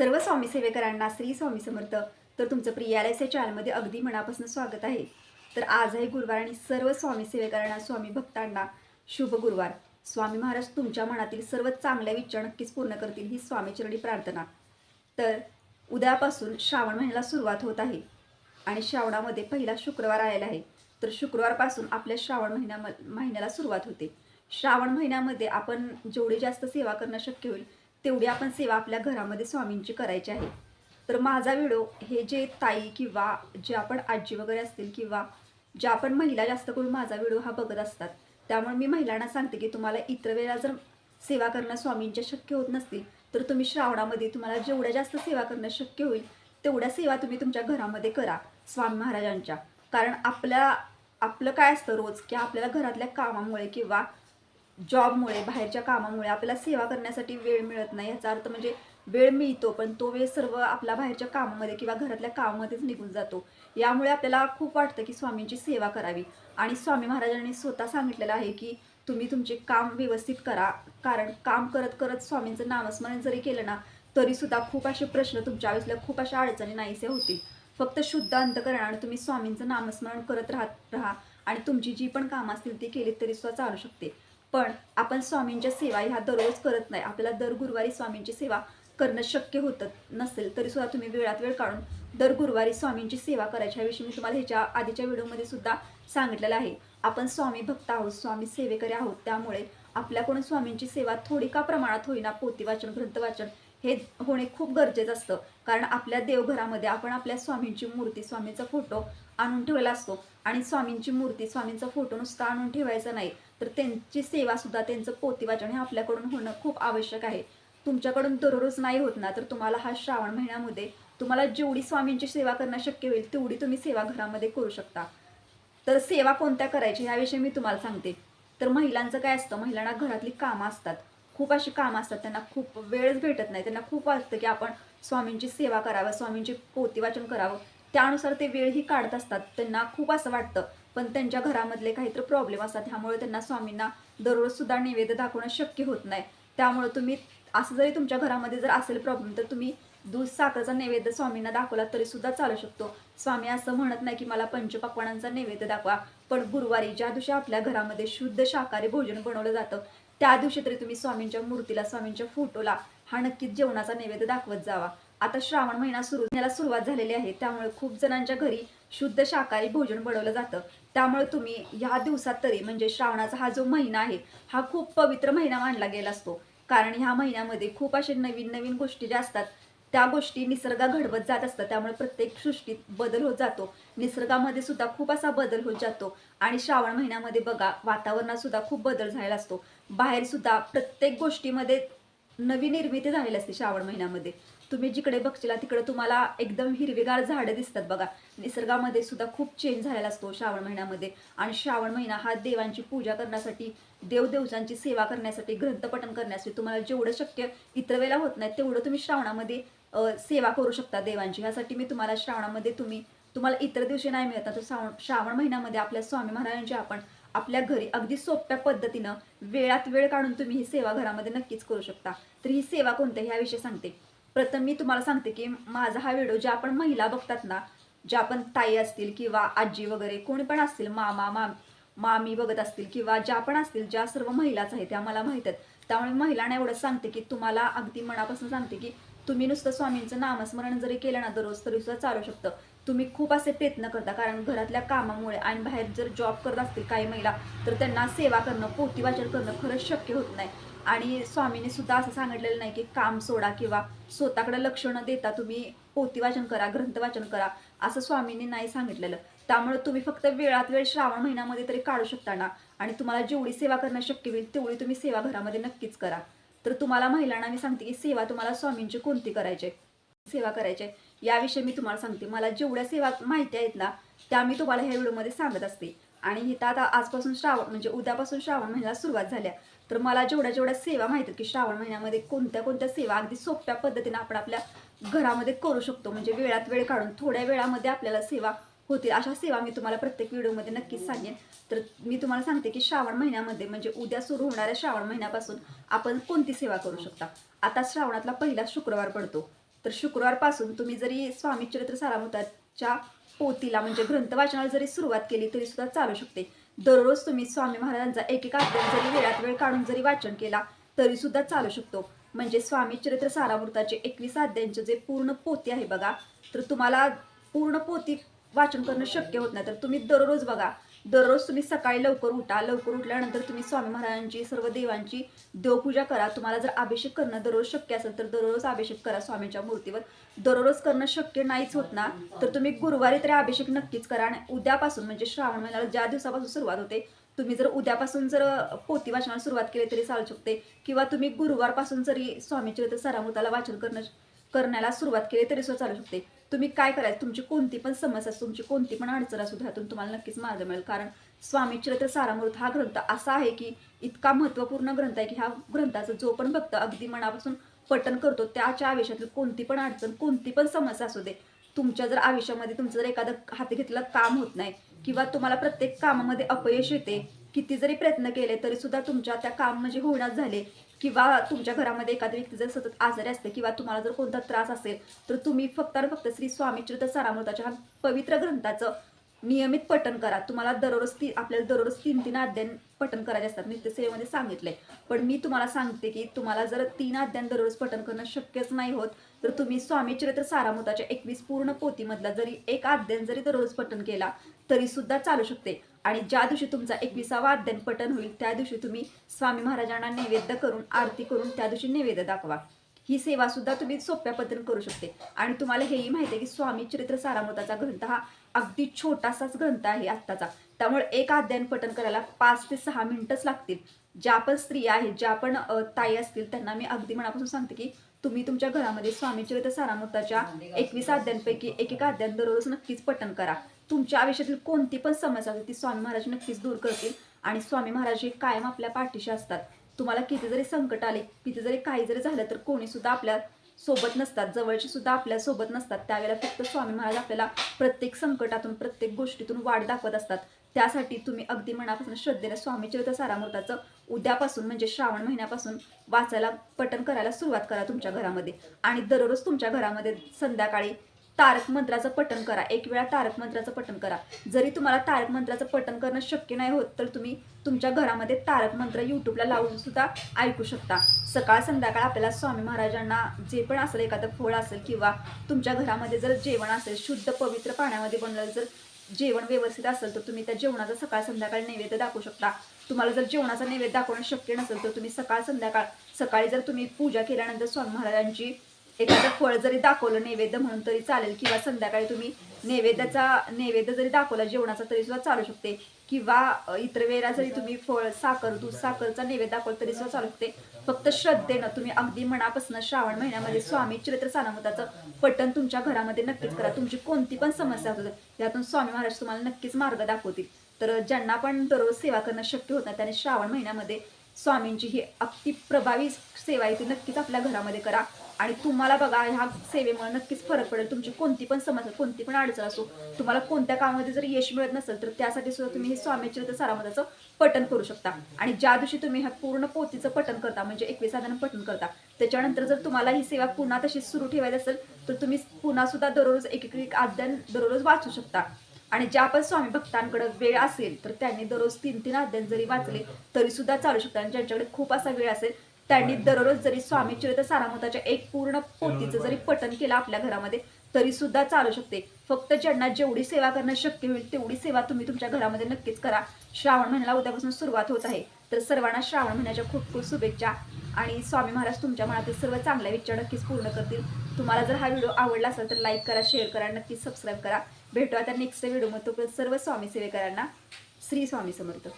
सर्व स्वामी सेवेकरांना श्री स्वामी समर्थ. तर तुमचं प्रियालयच्या चॅनलमध्ये अगदी मनापासून स्वागत आहे. तर आज आहे गुरुवार आणि सर्व स्वामी सेवेकरांना स्वामी भक्तांना शुभ गुरुवार. स्वामी महाराज तुमच्या मनातील सर्व चांगल्या विचार नक्कीच पूर्ण करतील ही स्वामीचरणी प्रार्थना. तर उद्यापासून श्रावण महिन्याला सुरुवात होत आहे आणि श्रावणामध्ये पहिला शुक्रवार आलेला आहे. तर शुक्रवारपासून आपल्या श्रावण महिन्या महिन्याला सुरुवात होते. श्रावण महिन्यामध्ये आपण जेवढी जास्त सेवा करणं शक्य होईल तेवढी आपण सेवा आपल्या घरामध्ये स्वामींची करायची आहे. तर माझा व्हिडिओ हे जे ताई किंवा जे आपण आजी वगैरे असतील किंवा ज्या आपण महिला जास्त करून माझा व्हिडिओ हा बघत असतात त्यामुळे मी महिलांना सांगते की तुम्हाला इतर वेळेला जर सेवा करणं स्वामींच्या शक्य होत नसतील तर तुम्ही श्रावणामध्ये तुम्हाला जेवढ्या जास्त सेवा करणं शक्य होईल तेवढ्या सेवा तुम्ही तुमच्या घरामध्ये करा स्वामी महाराजांच्या. कारण आपल्या आपलं काय असतं रोज की आपल्याला घरातल्या कामामुळे किंवा जॉबमुळे बाहेरच्या कामामुळे आपल्याला सेवा करण्यासाठी वेळ मिळत नाही. याचा अर्थ म्हणजे वेळ मिळतो पण तो वेळ सर्व आपला बाहेरच्या कामामध्ये किंवा घरातल्या कामामध्येच निघून जातो. यामुळे आपल्याला खूप वाटतं की स्वामींची सेवा करावी. आणि स्वामी महाराजांनी स्वतः सांगितलेलं आहे की तुम्ही तुमचे काम व्यवस्थित करा. कारण काम करत करत स्वामींचं नामस्मरण जरी केलं ना तरीसुद्धा खूप असे प्रश्न तुमच्या आयुष्यात खूप अशा अडचणी नाहीसे होतील. फक्त शुद्ध अंतकरणाने तुम्ही स्वामींचं नामस्मरण करत राहत राहा. आणि तुमची जी पण कामं असतील ती केली तरीसुद्धा चालू शकते. पण आपण स्वामींच्या सेवा ह्या दररोज करत नाही. आपल्याला दर गुरुवारी स्वामींची सेवा करणं शक्य होतं नसेल तरी सुद्धा तुम्ही वेळात वेळ काढून दर गुरुवारी स्वामींची सेवा करायच्या विषयी मी तुम्हाला ह्याच्या आधीच्या व्हिडिओमध्ये सुद्धा सांगितलेलं आहे. आपण स्वामी भक्त आहोत स्वामी सेवेकरी आहोत त्यामुळे आपल्याकडून स्वामींची सेवा थोडी का प्रमाणात होईना पोतीवाचन वाचन ग्रंथ वाचन हे होणे खूप गरजेचं असतं. कारण आपल्या देवघरामध्ये आपण आपल्या स्वामींची मूर्ती स्वामींचा फोटो आणून ठेवलेला असतो. आणि स्वामींची मूर्ती स्वामींचा फोटो नुसता आणून ठेवायचा नाही. तर त्यांची सेवा सुद्धा त्यांचं पोथी वाचन हे आपल्याकडून होणं खूप आवश्यक आहे. तुमच्याकडून दररोज नाही होत ना तर तुम्हाला हा श्रावण महिन्यामध्ये तुम्हाला जेवढी स्वामींची सेवा करणं शक्य होईल तेवढी तुम्ही सेवा घरामध्ये करू शकता. तर सेवा कोणत्या करायची याविषयी मी तुम्हाला सांगते. तर महिलांचं काय असतं महिलांना घरातली कामं असतात. खूप अशी कामं असतात त्यांना खूप वेळच भेटत नाही. त्यांना खूप वाटतं की आपण स्वामींची सेवा करावं स्वामींची पोती वाचन करावं. त्यानुसार ते वेळही काढत असतात. त्यांना खूप असं वाटतं. पण त्यांच्या घरामधले काहीतरी प्रॉब्लेम असतात. त्यामुळे त्यांना स्वामींना दररोज सुद्धा नैवेद्य दाखवणं शक्य होत नाही. त्यामुळे तुम्ही असं जरी तुमच्या घरामध्ये जर असेल प्रॉब्लेम तर तुम्ही दूध साखरेचा नैवेद्य स्वामींना दाखवला तरी सुद्धा चालू शकतो. स्वामी असं म्हणत नाही की मला पंचपक्वानांचा नैवेद्य दाखवा. पण गुरुवारी ज्या दिवशी आपल्या घरामध्ये शुद्ध शाकाहारी भोजन बनवलं जातं त्या दिवशी तरी तुम्ही स्वामींच्या मूर्तीला स्वामींच्या फोटोला हा नक्कीच जेवणाचा नैवेद्य दाखवत जावा. आता श्रावण महिना सुरू याला सुरुवात झालेली आहे. त्यामुळे खूप जणांच्या घरी शुद्ध शाकाहारी भोजन बनवलं जातं. त्यामुळे तुम्ही ह्या दिवसात तरी म्हणजे श्रावणाचा हा जो महिना आहे हा खूप पवित्र महिना मानला गेला असतो. कारण ह्या महिन्यामध्ये खूप असे नवीन नवीन गोष्टी ज्या असतात त्या गोष्टी निसर्गा घडवत जात असतात. त्यामुळे प्रत्येक सृष्टीत बदल होत जातो. निसर्गामध्ये सुद्धा खूप असा बदल होत जातो. आणि श्रावण महिन्यामध्ये बघा वातावरणात सुद्धा खूप बदल झालेला असतो. बाहेर सुद्धा प्रत्येक गोष्टीमध्ये नवी निर्मिती झालेली असते श्रावण महिन्यामध्ये. तुम्ही जिकडे बघशीला तिकडे तुम्हाला एकदम हिरवीगार झाडं दिसतात बघा. निसर्गामध्ये सुद्धा खूप चेंज झालेला असतो श्रावण महिन्यामध्ये. आणि श्रावण महिना हा देवांची पूजा करण्यासाठी देवदेवतांची सेवा करण्यासाठी ग्रंथपठन करण्यासाठी तुम्हाला जेवढं शक्य इतर वेळेला होत नाही तेवढं तुम्ही श्रावणामध्ये सेवा करू शकता देवांची. ह्यासाठी मी तुम्हाला श्रावणामध्ये तुम्ही तुम्हाला इतर दिवशी नाही मिळत तर श्रावण श्रावण महिन्यामध्ये आपल्या स्वामी महाराजांची आपण आपल्या घरी अगदी सोप्या पद्धतीनं वेळात वेळ काढून तुम्ही ही सेवा घरामध्ये नक्कीच करू शकता. तर ही सेवा कोणत्या ह्याविषयी सांगते. प्रथम मी तुम्हाला सांगते की माझा हा व्हिडिओ ज्या आपण महिला बघतात ना ज्या आपण ताई असतील किंवा आजी वगैरे कोणी पण असतील मामा माम मामी बघत असतील किंवा ज्या पण असतील ज्या सर्व महिलाच आहेत त्या मला माहीत आहेत. त्यामुळे महिलांना एवढंच सांगते की तुम्हाला अगदी मनापासून सांगते की तुम्ही नुसतं स्वामींचं नामस्मरण जरी केलं ना दररोज तरी सुद्धा चालू शकतं. तुम्ही खूप असे प्रयत्न करता कारण घरातल्या कामामुळे आणि बाहेर जर जॉब करत असतील काही महिला तर त्यांना सेवा करणं पोती वाचन करणं खरंच शक्य होत नाही. आणि स्वामीने सुद्धा असं सांगितलेलं नाही की काम सोडा किंवा स्वतःकडे लक्ष न देता तुम्ही पोती वाचन करा ग्रंथ वाचन करा असं स्वामींनी नाही सांगितलेलं. त्यामुळे तुम्ही फक्त वेळात वेळ श्रावण महिन्यामध्ये तरी काढू शकता ना. आणि तुम्हाला जेवढी सेवा करणं शक्य होईल तेवढी तुम्ही सेवा घरामध्ये नक्कीच करा. तर तुम्हाला महिलांना मी सांगते की सेवा तुम्हाला स्वामींची कोणती करायची आहे? सेवा करायची आहे. याविषयी मी तुम्हाला सांगते. मला जेवढ्या सेवा माहिती आहेत ना त्या मी तुम्हाला ह्या व्हिडिओमध्ये सांगत असते. आणि इथं आता आजपासून श्रावण म्हणजे उद्यापासून श्रावण महिन्याला सुरुवात झाल्या. तर मला जेवढ्या जेवढ्या सेवा माहिती आहेत की श्रावण महिन्यामध्ये कोणत्या कोणत्या सेवा अगदी सोप्या पद्धतीने आपण आपल्या घरामध्ये करू शकतो. म्हणजे वेळात वेळ काढून थोड्या वेळामध्ये आपल्याला सेवा होतील. अशा सेवा मी तुम्हाला प्रत्येक व्हिडिओमध्ये नक्कीच सांगेन. तर मी तुम्हाला सांगते की श्रावण महिन्यामध्ये म्हणजे उद्या सुरू होणाऱ्या श्रावण महिन्यापासून आपण कोणती सेवा करू शकता? आता श्रावणातला पहिला शुक्रवार पडतो. तर शुक्रवारपासून तुम्ही जरी स्वामी चरित्र सारामृताच्या पोतीला म्हणजे ग्रंथ वाचनाला जरी सुरुवात केली तरी सुद्धा चालू शकते. दररोज तुम्ही स्वामी महाराजांचा एक एक अध्याय जरी वेळात वेळ काढून जरी वाचन केला तरी सुद्धा चालू शकतो. म्हणजे स्वामी चरित्र सारामृताचे एकवीस अध्यायांचे जे पूर्ण पोती आहे बघा तर तुम्हाला पूर्ण पोती वाचन करणं शक्य होत नाही. तर तुम्ही दररोज बघा दररोज तुम्ही सकाळी लवकर उठा. लवकर उठल्यानंतर तुम्ही स्वामी महाराजांची सर्व देवांची देवपूजा करा. तुम्हाला जर अभिषेक करणं दररोज शक्य असेल तर दररोज अभिषेक करा स्वामींच्या मूर्तीवर. दररोज करणं शक्य नाहीच होत ना तर तुम्ही गुरुवारी तरी अभिषेक नक्कीच करा. आणि उद्यापासून म्हणजे श्रावण महिन्याला ज्या दिवसापासून सुरुवात होते तुम्ही जर उद्यापासून जर पोती वाचनाला सुरुवात केली तरी चालू शकते. किंवा तुम्ही गुरुवारपासून जरी स्वामीचे सरामृताला वाचन करणं करण्याला सुरुवात केली तरी सुद्धा चालू शकते. तुम्ही काय करायचं? तुमची कोणती पण समस्या तुमची कोणती पण अडचण असू त्यातून तुम्हाला नक्कीच मार्ग मिळेल. कारण स्वामी चरित्र सारामृत हा ग्रंथ असा आहे की इतका महत्त्वपूर्ण ग्रंथ आहे की ह्या ग्रंथाचं जो पण भक्त अगदी मनापासून पठन करतो त्याच्या आयुष्यातील कोणती पण अडचण कोणती पण समस्या असू दे तुमच्या जर आयुष्यामध्ये तुमचं जर एखादं हाती घेतलं काम होत नाही किंवा तुम्हाला प्रत्येक कामामध्ये अपयश येते किती जरी प्रयत्न केले तरी सुद्धा तुमच्या त्या काम म्हणजे होण्यात झाले. किंवा तुमच्या घरामध्ये एखादी व्यक्ती जर सतत आजारी असते किंवा तुम्हाला जर कोणता त्रास असेल तर तुम्ही फक्त आणि फक्त श्री स्वामीचरित्र सारामृताच्या हा पवित्र ग्रंथाचं नियमित पठण करा. तुम्हाला दररोज ती आपल्याला दररोज तीन तीन अध्ययन पठण करायचे असतात. नित्यसेवेमध्ये सांगितलंय. पण मी तुम्हाला सांगते की तुम्हाला जर तीन अध्ययन दररोज पठण करणं शक्यच नाही होत तर तुम्ही स्वामीचरित्र सारामृताच्या एकवीस पूर्ण पोतीमधला जरी एक अध्ययन जरी दररोज पठण केला तरी सुद्धा चालू शकते. आणि ज्या दिवशी तुमचा एकविसावा अध्ययन पठण होईल त्या दिवशी तुम्ही स्वामी महाराजांना नैवेद्य करून आरती करून त्या दिवशी नैवेद्य दाखवा. ही सेवा सुद्धा तुम्ही सोप्या पद्धतीने करू शकते. आणि तुम्हाला हेही माहिती आहे की स्वामी चरित्र सारामताचा ग्रंथ हा अगदी छोटासाच ग्रंथ आहे आत्ताचा. त्यामुळे एक अध्ययन पठण करायला पाच ते सहा मिनिटच लागतील. ज्या पण स्त्रिया आहेत ज्या पण ताई असतील त्यांना मी अगदी मनापासून सांगते की तुम्ही तुमच्या घरामध्ये स्वामी चरित्र सारामृताच्या एकवीस अध्यायांपैकी एक एक अध्याय दररोज नक्कीच पठण करा. तुमच्या आयुष्यातील कोणती पण समस्या असेल ती स्वामी महाराज नक्कीच दूर करतील आणि स्वामी महाराज हे कायम आपल्या पाठीशी असतात. तुम्हाला किती जरी संकट आले किती जरी काही जरी झालं तर कोणी सुद्धा आपल्यासोबत नसतात. जवळचे सुद्धा आपल्यासोबत नसतात. त्यावेळेला फक्त स्वामी महाराज आपल्याला प्रत्येक संकटातून प्रत्येक गोष्टीतून वाट दाखवत असतात. त्यासाठी तुम्ही अगदी मनापासून श्रद्धेने स्वामीचरित्र सारामृताचं उद्यापासून म्हणजे श्रावण महिन्यापासून वाचायला पठण करायला सुरुवात करा तुमच्या घरामध्ये. आणि दररोज तुमच्या घरामध्ये संध्याकाळी तारक मंत्राचं पठण करा. एक वेळा तारक मंत्राचं पठण करा. जरी तुम्हाला तारक मंत्राचं पठण करणं शक्य नाही होत तर तुम्ही तुमच्या घरामध्ये तारक मंत्र यूट्यूबला लावून सुद्धा ऐकू शकता. सकाळ संध्याकाळ आपल्याला स्वामी महाराजांना जे पण असेल एखादं फळ असेल किंवा तुमच्या घरामध्ये जर जेवण असेल शुद्ध पवित्र पाण्यामध्ये बनलेलं जर जेवण व्यवस्थित असेल तर तुम्ही त्या जेवणाचा सकाळ संध्याकाळ नैवेद्य दाखवू शकता. तुम्हाला जर जेवणाचा नैवेद्य दाखवणं शक्य नसेल तर तुम्ही सकाळ संध्याकाळ सकाळी जर तुम्ही पूजा केल्यानंतर स्वामी महाराजांची एखादं फळ जरी दाखवलं नैवेद्य म्हणून तरी चालेल किंवा संध्याकाळी तुम्ही नैवेद्याचा नैवेद्य जरी दाखवला जेवणाचा तरी सुद्धा चालू शकते. किंवा इतर वेळेला जरी तुम्ही फळ साखर दूध साखरचा नैवेद्य दाखवलं तरी सुद्धा चालू शकते. फक्त श्रद्धेनं तुम्ही अगदी मनापासून श्रावण महिन्यामध्ये स्वामी चरित्र सानामताचं पठण तुमच्या घरामध्ये नक्कीच करा. तुमची कोणती पण समस्या होत यातून स्वामी महाराज तुम्हाला नक्कीच मार्ग दाखवतील. तर ज्यांना पण दररोज सेवा करणं शक्य होत नाही त्याने श्रावण महिन्यामध्ये स्वामींची ही अगदी प्रभावी सेवा आहे ती नक्कीच आपल्या घरामध्ये करा. आणि तुम्हाला बघा ह्या सेवेमुळे नक्कीच फरक पडेल. तुमची कोणती पण समस्या कोणती पण अडचण असो तुम्हाला कोणत्या कामामध्ये जर यश मिळत नसेल तर त्यासाठी सुद्धा तुम्ही हे स्वामी चरित्र सारामताचं करू शकता. आणि ज्या दिवशी तुम्ही ह्या पूर्ण पोतीचं पठन करता म्हणजे एकवीस साधारण पठन करता त्याच्यानंतर जर तुम्हाला ही सेवा पुन्हा तशीच सुरू ठेवायची असेल तर तुम्ही पुन्हा सुद्धा दररोज एक एक एक अध्ययन दररोज वाचू शकता. आणि ज्या पण स्वामी भक्तांकडे वेळ असेल तर त्यांनी दररोज तीन तीन अध्ययन जरी वाचले तरी सुद्धा चालू शकतात आणि ज्यांच्याकडे खूप असा वेळ असेल त्यांनी दररोज जरी स्वामी चरित्र सारामताच्या एक पूर्ण पोथीचं जरी पठण केलं आपल्या घरामध्ये तरी सुद्धा चालू शकते. फक्त ज्यांना जेवढी सेवा करणं शक्य होईल तेवढी सेवा तुम्ही तुमच्या घरामध्ये नक्कीच करा. श्रावण महिन्याला उद्यापासून सुरुवात होत आहे. तर सर्वांना श्रावण महिन्याच्या खूप खूप शुभेच्छा. आणि स्वामी महाराज तुमच्या मनातील सर्व चांगल्या विचार नक्कीच पूर्ण करतील. तुम्हाला जर हा व्हिडिओ आवडला असेल तर लाईक करा शेअर करा नक्कीच सबस्क्राईब करा. भेटू आता नेक्स्ट व्हिडिओमध्ये तोपर्यंत सर्व स्वामी सेवेकरांना श्री स्वामी समर्थ.